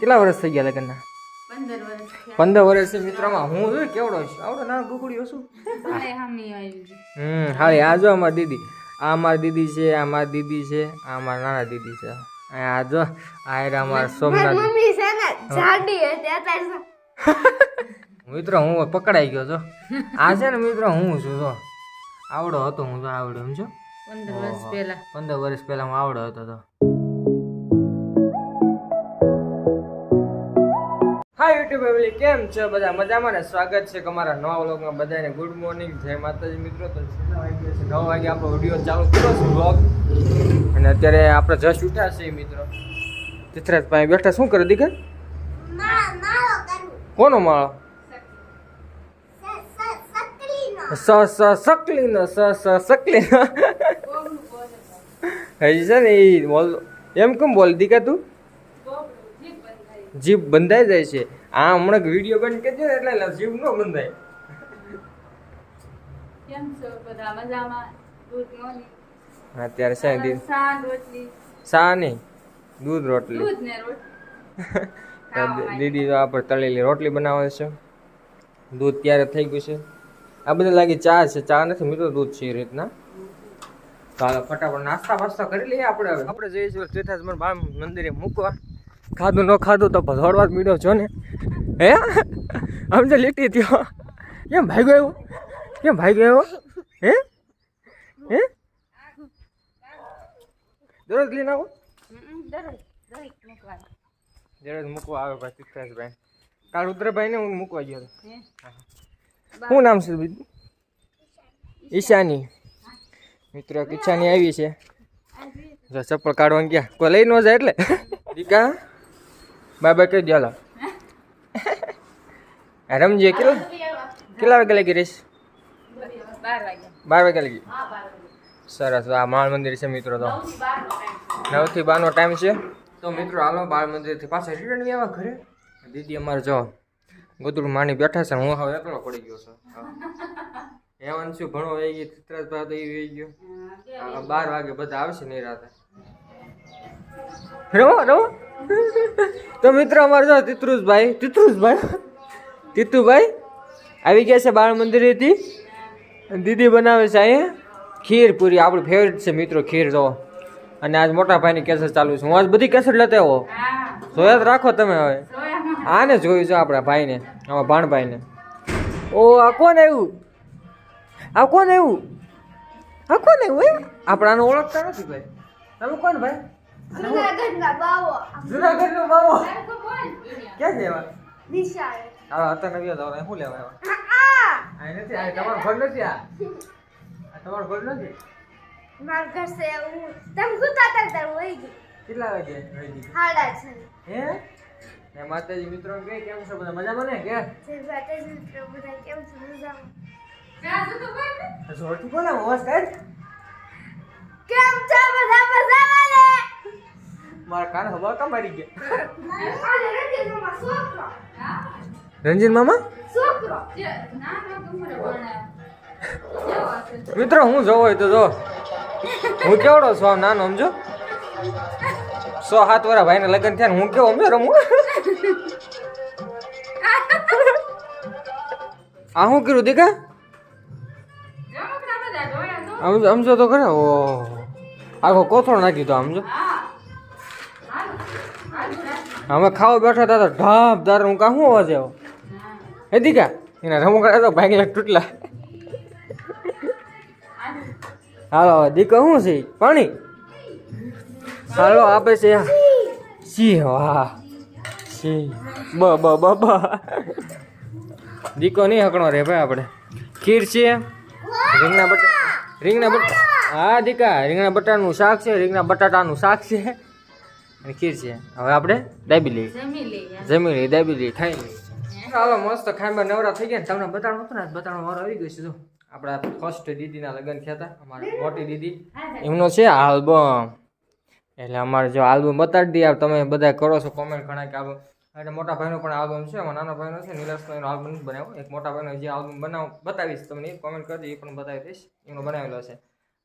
કેટલા વર્ષ થઈ ગયા લગ્નના? પંદર વર્ષ મિત્રમાં. હું કેવડો છું? આવડો નાનો કુકડીઓ છું હામી હાલી આ જો અમારી દીદી. આ અમારી દીદી છે આ મારી દીદી છે આ અમારા નાના દીદી છે. આ જો આ એરા સોમનાથ મમ્મી છે ને જાડી હતી અત્યારે મિત્ર હું પકડાઈ ગયો છો આ છે ને મિત્ર હું છું જો. આવડો હતો હું તો આવડો સમજો? પંદર વર્ષ પહેલા. પંદર વર્ષ પહેલા હું આવડો હતો તો. હાય યુટ્યુબ ફેમિલી કેમ છો? બધા મજામાં ને? સ્વાગત છે તમારા નવા વ્લોગમાં બધાને. ગુડ મોર્નિંગ જય માતાજી મિત્રો. તો નવ વાગે આપણો વીડિયો ચાલુ કર્યો છે વ્લોગ અને અત્યારે આપણે જસ્ટ ઉઠ્યા છે મિત્રો. ચિત્રાજ પાસે બેઠા. શું કરે દીકર? કોનો માળો? સ સ સકલીનો. સ સ સકલીનો. હજી છે ને એ બોલ એમ કેમ બોલ દીકા તું? જીભ બંધાઈ જાય છે. આ હમણાં વીડિયો બંધ કરી દે એટલે જીભ ન બંધાય. કેમ છો બધા મજામાં? ગુડ મોર્નિંગ અત્યારે છે ને સા રોટલી. સા નહીં દૂધ રોટલી. દૂધ ને રોટલી. દીદી તો આપણે તળેલી રોટલી બનાવે છે. દૂધ ત્યારે થઈ ગયું છે. આ બધા લાગે ચા છે. ચા નથી મિત્રો દૂધ છે એ રીતના. તો ફટાફટ નાસ્તા વાસ્તા કરી લઈએ આપણે આપણે જઈએ છીએ તીર્થાસમર બાળ મંદિરે મૂકવા. ખાધું ન ખાધું તો ભદોડવા જ મીડો છો ને? હે? આમ તો લીટી થયો. કેમ ભાગ્યો એવો કેમ ભાગ્યો એવો હે? હે? દરરોજ લઈને આવો? દરરોજ મૂકવા આવે ભાઈ તીર્થરાજભાઈ કાલ રુદ્રભાઈને હું મૂકવા ગયો શું નામ છે બીજું? ઈશાની. મિત્રો ઈચ્છાની આવી છે. જો ચપ્પલ કાઢવાનું ગયા. કોઈ લઈ ન જાય એટલે. દીકા? બાય બાય કહી દો, હાલો. આ રમજીએ કેટલા કેટલા વાગે લાગી રહીશ? બાર વાગે લાગી. સરસ, આ માળ મંદિર છે મિત્રો તો. નવથી બારનો ટાઈમ છે. તો મિત્રો, હાલો, બાળ મંદિરથી પાછા રિટર્ન આવ્યા ઘરે. દીદી અમારે જો ગોદડું માની બેઠા છે હું હવે એકલો પડી ગયો છું. શું ભણો વહી ગયો ચિત્રાજભાઈ તો એ વહી ગયો. બાર વાગે બધા આવશે નહીં રાતે. રમો રમો. તો મિત્રો, અમારે જો તિત્રુષભાઈ તિત્રુષભાઈ તીતુભાઈ આવી ગયા છે બાળ મંદિરેથી. દીદી બનાવે છે અહીંયા ખીર પૂરી. આપણું ફેવરેટ છે મિત્રો, ખીર, જો. અને આજ મોટા ભાઈની કેસેટ ચાલુ છે. હું આજ બધી કેસેટ લેતા આવો જોયા રાખો તમે હવે. આને જોયું છે આપણા ભાઈને આમાં ભાણભાઈને. ઓ, આ કોણ આવ્યું? આ કોણ આવ્યું? આ કોણ આવ્યું, હે? આપણે આને ઓળખતા નથી ભાઈ. તમે કોણ ભાઈ? જુનાગઢના બાવો. જુનાગઢનો બાવો. ક્યાં છે એવા? નિશાળ. હા અત્યારે નવી હતા શું લેવા એવા? આ આ નથી આ તમારો ઘર નથી આ. આ તમારું ઘર નથી? માર ઘર છે હું તમે ગુતા તા તાર વઈ ગઈ. કેટલા વાગે હાડા છે. હે? ને માતાજી મિત્રો કે કેમ છો બધા? મજામાં ને? કે જે માતાજી મિત્રો બધા કેમ છો? મજામાં. જોરથી બોલો હોશ કાઢ મારા કાન હવા કામ મારી ગયા. રંજીન મામા? મિત્રો, હું જોવો હોય તો જો હું કેવડો છો નાનો, સમજો? સો સાત વાળા ભાઈને લગ્ન થયા હું કેવો સમજો રમું? આ શું કર્યું, દીકા? સમજો તો ખરા. ઓ આખો કોથળો નાખી તો સમજો અમે ખાવા બેઠા હતા તો ઢાપ દાર હું કા શું અવાજ આવ્યો હે દીકા? એના રમકડા તો ભાઈ તૂટલા. હાલો દીકો શું છે? પાણી? હાલો આપે છે સિંહ વાહ. સિંહ. બ બ બ બ. દીકો નહીં હકણો રે ભાઈ આપણે. ખીર છે. રીંગણા બટા રીંગણા બટા હા દીકા રીંગણા બટાનું શાક છે રીંગણા બટાટાનું શાક છે. અને ખીર છે. હવે આપણે દાબી લઈએ. જમી લઈએ. દાબી લઈએ ખાઈ લઈએ. ચાલો મસ્ત ખાઈમાં નવરા થઈ ગયા ને તમને બતાડો હતું ને બતાડો વારો આવી ગયો છે. જો આપણા ફર્સ્ટ દીદીના લગ્ન થયા હતા અમારી મોટી દીદી. એમનો છે આલ્બમ. એટલે અમારે જો આલ્બમ બતાડી દઈએ તમે બધા કરો છો કોમેન્ટ ઘણા કે આલ્બમ. એટલે મોટા ભાઈનો પણ આલ્બમ છે અમારા નાના ભાઈનો છે નિલેશનો એનો આલ્બમ બનાવ્યો. એક મોટા ભાઈનો જે આલ્બમ બનાવ બતાવીશ તમને કોમેન્ટ કરજો એ પણ બતાવી દઈશ. એનો બનાવેલો છે.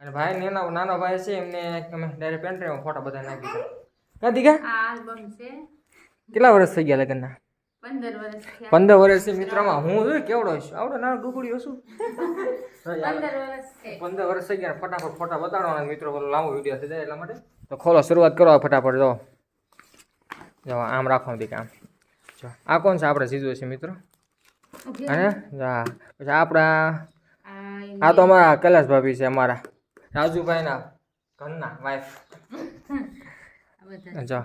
અને ભાઈ એના નાનો ભાઈ છે એમને અમે ડાયરેક્ટ પેન્ટ્રીમાં ફોટા બધા નાખી દીધા છે. કેટલા વર્ષ થઈ ગયા લગ્નના? પંદર વર્ષ મિત્રમાં. હું શું કેવડો છું? આવડો નાનો ગુગડીયો છું. પંદર વર્ષ થઈ ગયા. ફટાફટ ફોટા બતાડવાના મિત્રો. બોલો લાંબો વીડિયો થઈ જાય એટલા માટે. તો ખોલો શરૂઆત કરો ફટાફટ. જો. જો આમ રાખો દીક આમ. જો આ કોણ છે? આપણે સીધું છે મિત્રો. અને હા? પછી આપણા આ તો અમારા કૈલાસ ભાભી છે અમારા. રાજુભાઈના ઘરના વાઈફ જો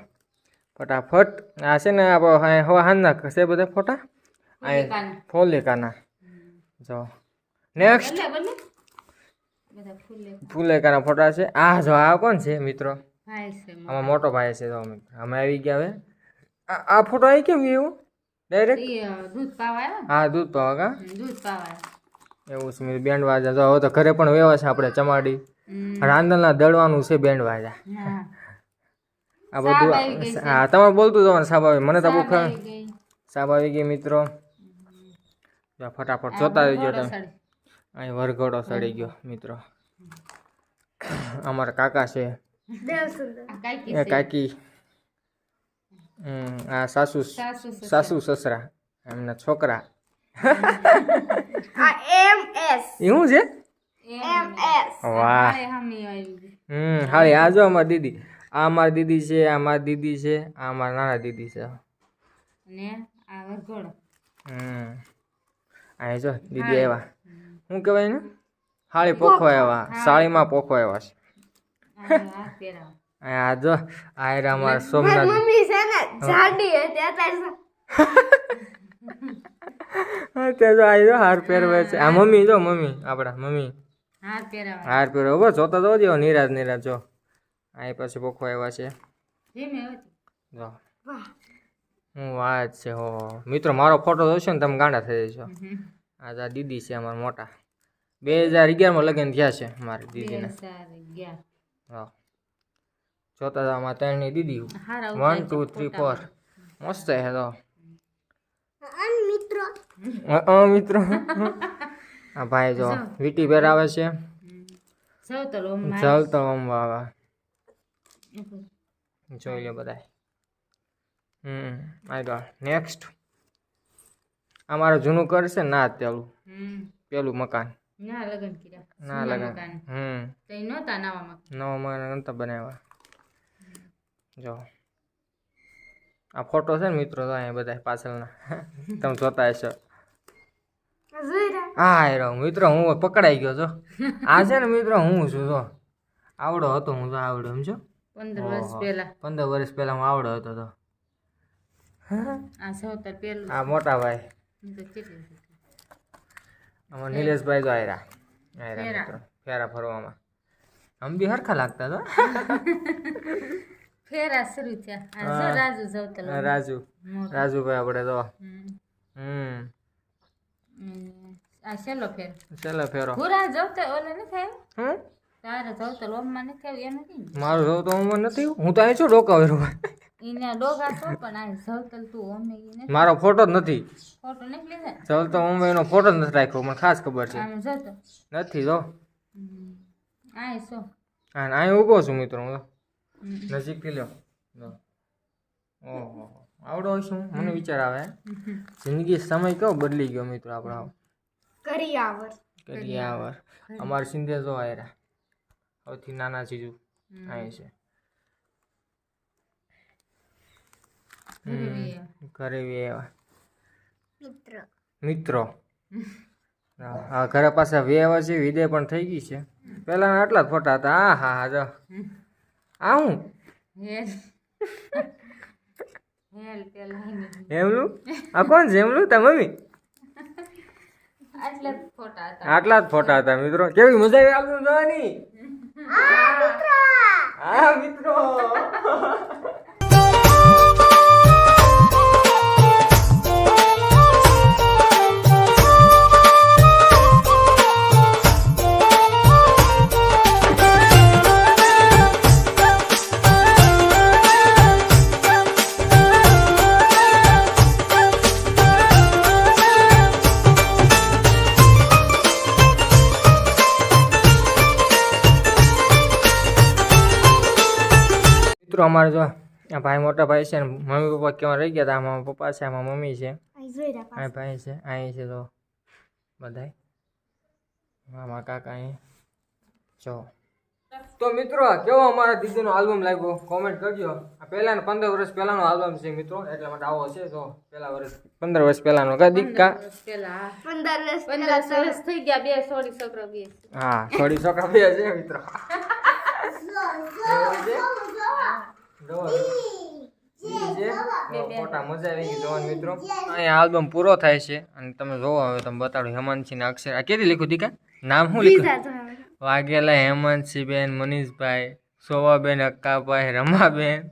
ફટાફટ. આ છે ને હવે હાંજના છે બધા ફોટા? ફુલેકાના. જો. નેક્સ્ટ ફૂલેકાના ફોટા છે. આ જો આ કોણ છે મિત્રો? આમાં મોટો ભાઈ છે મિત્રો. અમે આવી ગયા હવે. આ ફોટો આવી કેમ એવું? ડાયરેક્ટ દૂધ પાવા હા દૂધ પાવા કા દૂધ પાવા એવું છે બેન્ડ વાજા જો હવે તો ઘરે પણ વેવા છે આપણે ચમાડી. રાંદલના દળવાનું છે બેન્ડ વાજા આ બધું. હા તમારે બોલતું જવાનું સાબ આવી મને તો બહુ સાબ આવી ગઈ. મિત્રો. ફટાફટ જોતા આવી ગયો તમે. અહીં વરઘોડો સડી ગયો મિત્રો. અમારા કાકા છે. એ કાકી. હમ આ સાસુ સાસુ સસરા. એમના છોકરા. એવું એમ એસ. એ છે? M S. વાહ. હામી આવી ગઈ. હમ હા આજો જો અમારી દીદી. આ મારી દીદી છે આ મારી દીદી છે આ મારા નાના દીદી છે. અને આ વરઘોડો. હમ. આ જો દીદી આવ્યા શું કહેવાય ને હાળી પોખો. આવ્યા સાળીમાં પોખો આવ્યા છે. આ આ જો આ રહ્યા અમારા સોમનાથ. મમ્મી છે ને જાડી હતી અત્યારે તે જો આ જો હાર પહેરવે છે. આ મમ્મી જો મમ્મી આપણા મમ્મી. હાથ પહેરાવા. હાર પહેરવે. જોતા જેવો નિરાજ નિરાજ જો. આ પછી પોખો આવ્યા છે. જો હું વાત છે હો. મિત્રો મારો ફોટો જોશો ને તમે ગાંડા થઈ જશો. આ જા દીદી છે અમારા મોટા. બે હજાર અગિયારમાં લગ્ન થયા છે મારી દીદીને. હા જોતા હતા અમારા ત્રણની દીદી. વન ટુ થ્રી ફોર મસ્ત છે તો મિત્રો. મિત્રો. આ ભાઈ જો વીટી પહેરાવે છે. જલ તો વાવા જોઈ લો બધા હમ આગળ નેક્સ્ટ અમારો જૂનું ઘર છે ના પેલું. પેલું મકાન. ના લગન કર્યા. ના લગન. નહોતા નવા મકાન. નવા મકાન નહોતા બનાવ્યા. જો. આ ફોટો છે ને મિત્રો તો અહીંયા બધા પાછળના. તમે જોતા હશો. હા રહો મિત્રો હું પકડાઈ ગયો છો આ છે ને મિત્રો હું છું જો. આવડો હતો હું તો આવડો સમજો. પંદર વર્ષ. પહેલા. પંદર વર્ષ પહેલા હું આવડો હતો તો. આ સૌતર પેલું આ મોટા ભાઈ. નિલેશભાઈ તો આયરા. આયરા ફેરા. મિત્રો. ફેરા ફરવામાં. આમ બી હરખા લાગતા હતા ફેરા શરૂ થયા. રાજુ સૌતર રાજુ. રાજુભાઈ આપણે તો. હમ. આ છેલ્લો ફેર. ચાલો ફેરો. ભૂરા જવતર ઓલે નથી આવ્યો? હમ? તારે જવતર ઓમમાં નથી આવ્યું એમ નથી ને મારું તો હું નથી હું તો અહીં છું ડોકાવેરો. એને ડોગા છો પણ આ જવતર તું ઓમે નથી. મારો ફોટો જ નથી. ફોટો નથી લીધા તો હું એનો ફોટો જ નથી રાખ્યો મને ખાસ ખબર છે. આમ જતો નથી જો. આ સો અને અહીં ઊભો છું મિત્રો હું. નજીકથી લ્યો. ઓહો. આવડો હોય શું મને વિચાર આવે. જિંદગી સમય કયો બદલી ગયો મિત્રો આપણો કરી આવર કરિયાવર અમારે સિંધે જો આયરા. સૌથી નાના જીજુ અહીં છે. ઘરે ઘરે બી મિત્રો. હા ઘરે પાછા વેવા છે વિદે પણ થઈ ગઈ છે. પહેલાના આટલા જ ફોટા હતા. હા હા હા જો. આ હું. એમનું આ કોણ છે હેમલું? તા મમ્મી? આટલા જ ફોટા હતા. આટલા જ ફોટા હતા મિત્રો. કેવી મજા આવી આપણને જોવાની 아, 미트라! 아, 미트라! મિત્રો અમારે જો આ ભાઈ મોટા ભાઈ છે ને મમ્મી પપ્પા કેવા રહી ગયા હતા આમાં પપ્પા છે આમાં મમ્મી છે. આ ભાઈ છે અહીં છે તો બધાય. મામા કાકા અહીં. જો. તો મિત્રો કેવો અમારા દીદીનો આલ્બમ લાગ્યો? કોમેન્ટ કરજો. આ પહેલાનો પંદર વર્ષ પહેલાનો આલ્બમ છે મિત્રો એટલા માટે આવો છે તો પહેલા વર્ષ. પંદર વર્ષ પહેલાનો કા દીકા પંદર વર્ષ પંદર થઈ ગયા બે સોળી છોકરા બે. હા થોડી છોકરા બે છે મિત્રો. ફોટા મજા આવી ગઈ જોવાની મિત્રો અહીંયા આલ્બમ પૂરો થાય છે અને તમે જોવો હવે તમે બતાડો હેમાંતસિંહ ને અક્ષર આ કેદી લખ્યું દીકા નામ શું લખ્યું વાઘેલા હેમંતસિંહબેન મનીષભાઈ સોવાબેન અક્કાભાઈ રમાબેન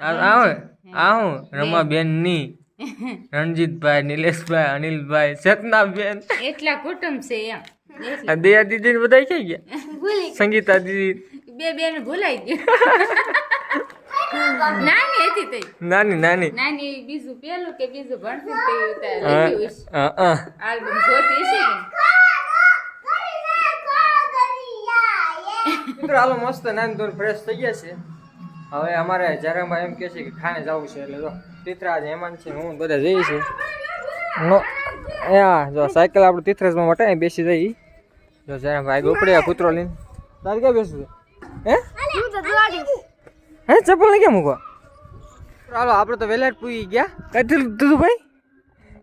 આવે આ હું રમાબેનની રણજીતભાઈ નિલેશભાઈ અનિલભાઈ સતનાબેન એટલા કુટુંબ છે એમ આ દયા દીદી ને બધા ક્યાં ગયા સંગીતા દીદી બે બેન ભૂલાઈ ગયું. નાની હતી તે નાની નાની. નાની બીજું પેલું કે બીજું ભણતી તે ઉતાર હા, લખ્યું હશે. હા, હા. આલ્બમ જોતી હશે મિત્રો હાલો મસ્ત નાની ધોન ફ્રેશ થઈ ગયા છે. હવે અમારે જરામાં એમ કહે છે કે ખાને જવું છે એટલે જો તીથરાજ હેમાન છે હું બધા જઈએ છે નો હા જો સાયકલ આપણે તીથરાજમાં વટાય બેસી જઈ જો જરા ભાઈ ગોપડે કૂતરો લઈને. તારે ક્યાં બેસવું હે? હું ચપ્પલ ને કેમ મૂકવા? ચાલો આપણે તો વેલેટ પૂઈ પૂગી ગયા કઈ ભાઈ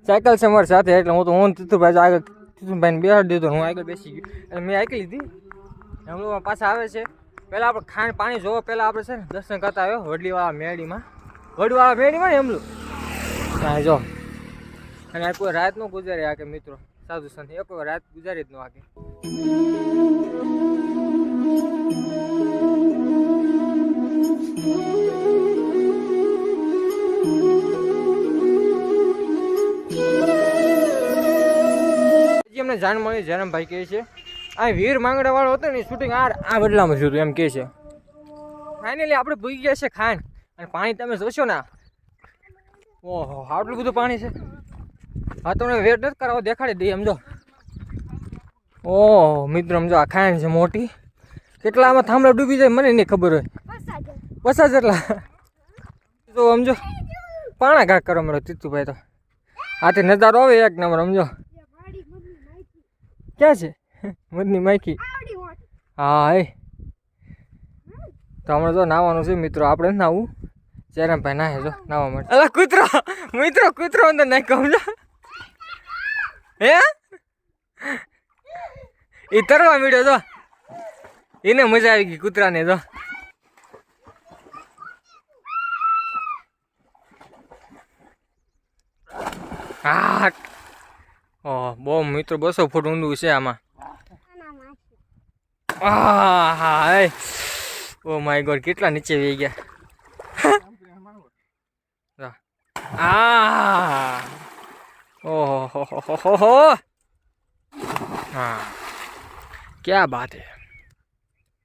સાયકલ છે મારી સાથે એટલે હું તો હું તીતુભાઈ આગળ તીથુભાઈને બેસાડી દીધો હું આગળ બેસી ગયો. એટલે મેં આઈકી લીધી. હમણાં પાછા આવે છે. પહેલાં આપણે ખાંડ પાણી જોવો પહેલાં આપણે છે ને દર્શન કરતા આવ્યો વડલીવાળા મેળીમાં. વડવાળા મેળીમાં ને એમલું ત્યાં જો. અને આ કોઈ રાત નો ગુજારે આ કે મિત્રો. સાધુ સંત એક રાત ગુજારી જ ન આગે અમને જાણ મળી જયરામભાઈ કહે છે. આ વીર માંગડા વાળો હતો ને શૂટિંગ આ આ બદલામાં જોતું એમ કહે છે. ફાઇનલી આપણે ભૂગી ગયા છે ખાંડ. અને પાણી તમે જોશો ને ઓહો, આટલું બધું પાણી છે. હા, તમને વેટ નથી કરાવો, દેખાડી દઈએ, સમજો. ઓહો, મિત્રો, સમજો, આ ખાંડ છે મોટી. કેટલા આમાં થાંભલા ડૂબી જાય, મને નહીં ખબર હોય. પચાસ જેટલા. તો સમજો. પાણા ઘાટ કરવા મળ્યો તીતુભાઈ તો. આથી નજારો આવે એક નંબર, સમજો. ક્યાં છે? મધની માખી હા એ તો હમણાં તો નાવાનું છે મિત્રો. આપણે નાવું. નાવું ભાઈ નાહે જો નાવા માટે. અલા કૂતરો! મિત્રો કૂતરો અંદર નાખ કહું છો હે? એ તરવા મીડ્યો તો એને મજા આવી ગઈ કૂતરાને જો હા ઓહ બહુ મિત્રો બસો ફૂટ ઊંડું છે આમાં. આહ હા. એ. ઓ માય ગોડ કેટલા નીચે વહી ગયા. જા. આ ઓહો હો હો હો હો હો. હા. ક્યાં બાત હે?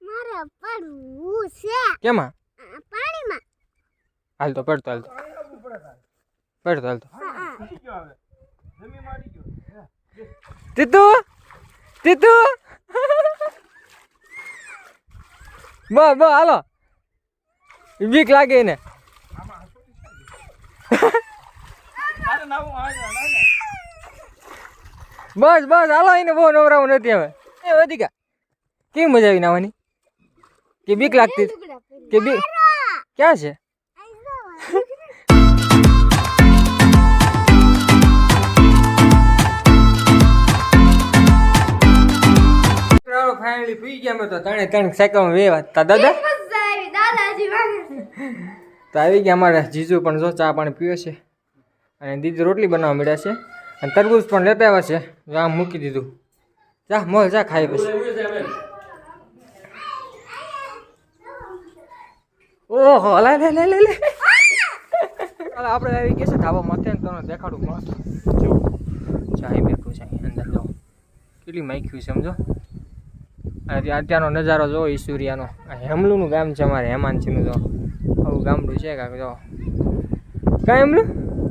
મારે પડવું છે. કેમાં? આ પાણીમાં. હાલ તો પડતો હાલ તો. પડતો હાલ તો. તીતુ તીતુ બસ બસ હાલો. બીક લાગે એને. બસ બસ હાલો એને બહુ નવરાવું નથી હવે. એ વધિકા કેવી મજા આવી નાવાની? કે બીક લાગતી? કે બીક ક્યાં છે? ફાઇનલી પી ગયા અમે તો ત્રણે ત્રણ સાયકલમાં વાત. તા દાદા? તો આવી ગયા અમારા જીજુ પણ જો ચા પાણી પીવે છે. અને દીદી રોટલી બનાવવા મળ્યા છે. અને તરબૂચ પણ લેતા આવ્યા છે. જો આમ મૂકી દીધું. જા મોલ જા ખાઈ પછી. ઓહો લે લે લે લે આપણે આવી ગયા છે ધાબા માથે ને તમને દેખાડું મસ્ત. જો ચાય બેઠું છે અંદર જો. કેટલી માઇક્યું સમજો. અત્યારનો નજારો જો ઈશ્વરિયાનો આ હેમલુનું ગામ છે અમારે હેમાનસિંહનું જો. આવું ગામડું છે કાંક જો. કાંઈ હેમલું?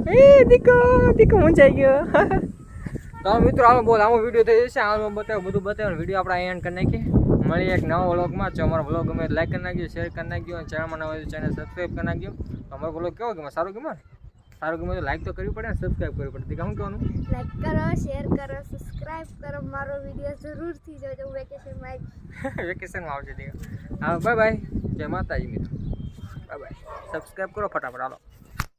એ દીકો દીકો મૂંઝાઈ ગયો. તો મિત્રો આવો બહુ આવો વીડિયો થઈ જશે હાલમાં બતાવ્યો, બધું બતાવ્યું. વીડિયો આપણે એન્ડ કરી નાખીએ. મળી એક નવા વ્લોગમાં જો અમારો વ્લોગ ગમે લાઈક કરી નાખજો શેર કરી નાખજો, અને ચેનલમાં નવા ચેનલ સબસ્ક્રાઈબ કરી નાખજો. અમારો વ્લોગ કેવો ગમે સારું ગમે સારું ગમે તો લાઈક તો કરવી પડે ને સબસ્ક્રાઈબ કરવી પડે. દીકા શું કહેવાનું? લાઈક કરો શેર કરો સબસ્ક્રાઇબ કરો. મારો વીડિયો જરૂરથી જોજો. વેકેશનમાં વેકેશનમાં આવજો દીકા હા બાય બાય જય માતાજી મિત્રો. બાય બાય સબસ્ક્રાઈબ કરો ફટાફટ. હાલો.